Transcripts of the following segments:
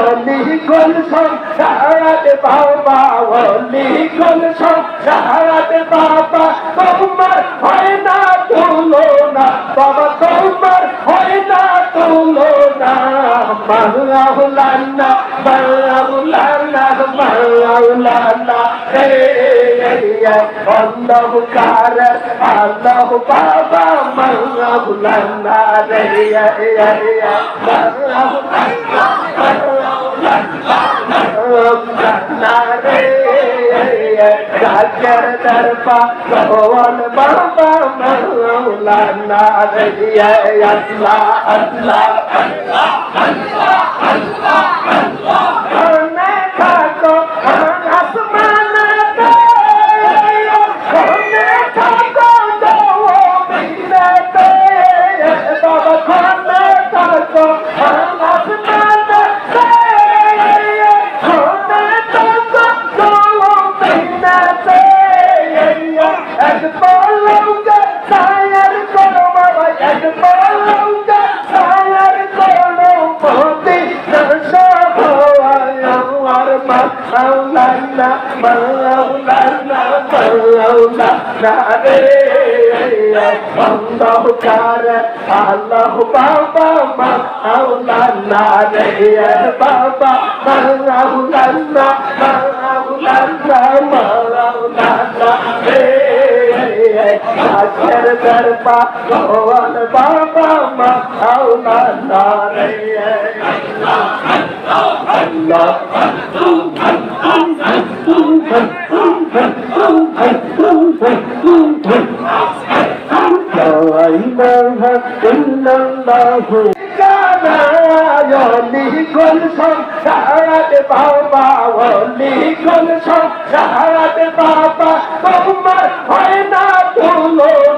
অলি গুলশন সারাত বাবা অলি গুলশন সারাত বাবা। তোমার হয় না তুলনা, বাবা, তোমার হয় না তুলনা। মাওলানা মাওলানা মাওলানা হে আল্লাহ কার আল্লাহ বাবা মাওলানা রে মাওলানা রাজর দরপা ভগবান বাবা মাওলানা রে আল্লাহ আল্লাহ কোনে থাকো আসমানাতে কোনে থাকো মাওলানা মাওলানা মাওলানা রে অন্ধকার আল্লাহ বাবা মাওলানা রে বাবা মাওলানা মাওলানা মাওলানা घर घर पा भवन बाबा मौला नारे বাবা বাবা তোমার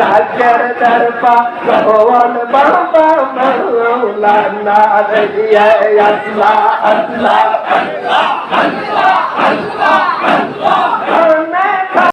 রাজর দরপা ভগবান বাবা মৌলানা রে আল্লাহ আল্লাহ আল্লাহ